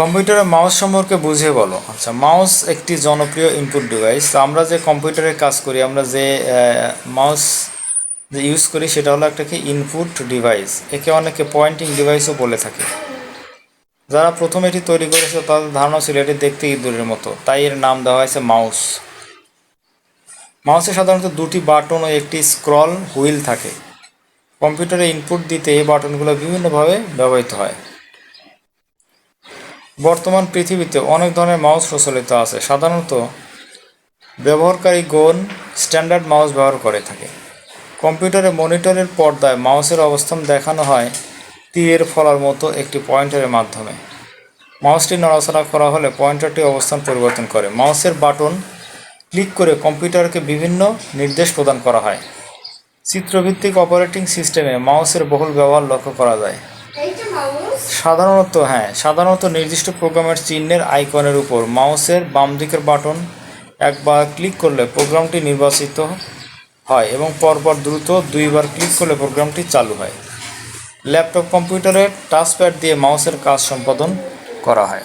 কম্পিউটারের মাউস সম্পর্কে বুঝিয়ে বলো। আচ্ছা মাউস একটি জনপ্রিয় ইনপুট ডিভাইস তো আমরা যে কম্পিউটারে কাজ করি, আমরা যে মাউস যে ইউজ করি, সেটা হলো একটা কি ইনপুট ডিভাইস একে অনেকে পয়েন্টিং ডিভাইসও বলে থাকে। যারা প্রথম এটি তৈরি করেছে, তাদের ধারণা ছিল এটি দেখতে ইঁদুরের মতো। তাই এর নাম দেওয়া হয়েছে মাউস। মাউসে সাধারণত দুটি বাটন ও একটি স্ক্রল হুইল থাকে। কম্পিউটারে ইনপুট দিতে এই বাটনগুলো বিভিন্নভাবে ব্যবহৃত হয়। বর্তমান পৃথিবীতে অনেক ধরনের মাউস প্রচলিত আছে। সাধারণত ব্যবহারকারীগণ স্ট্যান্ডার্ড মাউস ব্যবহার করে থাকে। কম্পিউটারে মনিটরের পর্দায় মাউসের অবস্থান দেখানো হয় তীরের ফলার মতো একটি পয়েন্টারের মাধ্যমে। মাউসটি নড়াচড়া করা হলে পয়েন্টারটি অবস্থান পরিবর্তন করে। মাউসের বাটন ক্লিক করে কম্পিউটারকে বিভিন্ন নির্দেশ প্রদান করা হয়। চিত্রভিত্তিক অপারেটিং সিস্টেমে মাউসের বহুল ব্যবহার লক্ষ্য করা যায়। সাধারণত হ্যাঁ সাধারণত নির্দিষ্ট প্রোগ্রামের চিহ্নের আইকনের উপর মাউসের বাম দিকের বাটন একবার ক্লিক করলে প্রোগ্রামটি নির্বাচিত হয় এবং পরপর দ্রুত দুইবার ক্লিক করলে প্রোগ্রামটি চালু হয়। ল্যাপটপ কম্পিউটারে টাচপ্যাড দিয়ে মাউসের কাজ সম্পাদন করা হয়।